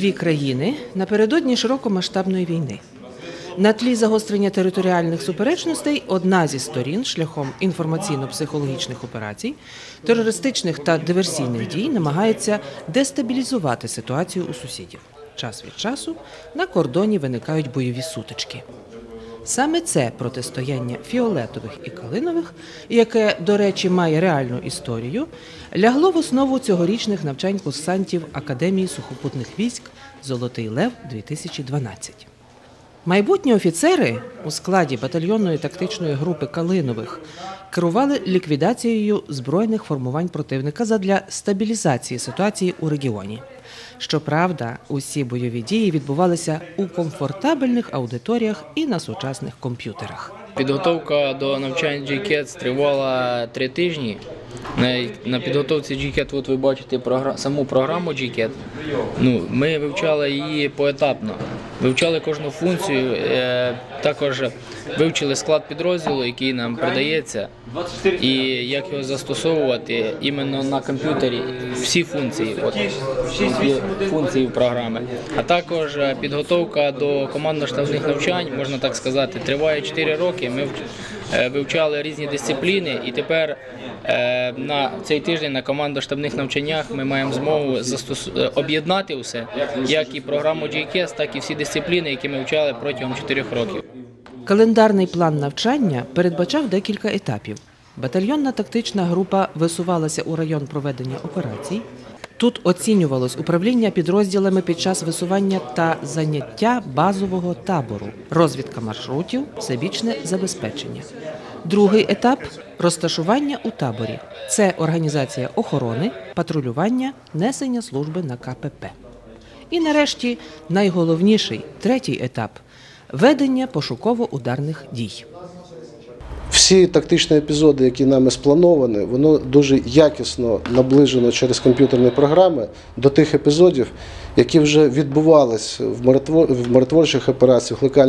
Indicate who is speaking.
Speaker 1: дві країни напередодні широкомасштабної війни. На тлі загострення територіальних суперечностей одна зі сторін шляхом інформаційно-психологічних операцій, терористичних та диверсійних дій намагається дестабілізувати ситуацію у сусідів. Час від часу на кордоні виникають бойові сутички. Саме це протистояння фіолетових і калинових, яке, до речі, має реальну історію, лягло в основу цьогорічних навчань курсантів Академії сухопутних військ Золотий Лев 2012. Майбутні офіцери у складі батальйонної тактичної групи Калинових керували ліквідацією збройних формувань противника задля стабілізації ситуації у регіоні. Щоправда, усі бойові дії відбувалися у комфортабельних аудиторіях і на сучасних комп'ютерах.
Speaker 2: Підготовка до навчання GCAT тривала три тижні. На, підготовці GCAT, от ви бачите саму програму GCAT. Ну, ми вивчали її поетапно. Вивчали кожну функцію, е, також вивчили склад підрозділу, який нам придається, і як його застосовувати іменно на комп'ютері. Всі функції, от, функції програми. А також е, підготовка до командно-штабних навчань, можна так сказати, триває 4 роки. Ми е, вивчали різні дисципліни, і тепер на цей тиждень на командно-штабних навчаннях ми маємо змогу об'єднати усе, як і програму GKS, так і всі дисципліни, які ми вивчали протягом 4 років.
Speaker 1: Календарний план навчання передбачав декілька етапів. Батальйонна тактична група висувалася у район проведення операцій. Тут оцінювалось управління підрозділами під час висування та заняття базового табору, розвідка маршрутів, всебічне забезпечення. Другий етап розташування у таборі. Це організація охорони, патрулювання, несення служби на КПП. І нарешті найголовніший третій етап ведення пошуково-ударних дій.
Speaker 3: Всі тактичні епізоди, які нами сплановані, воно дуже якісно наближено через комп'ютерні програми до тих епізодів, які вже відбувались в миротвор- в миротворчих операціях, локальних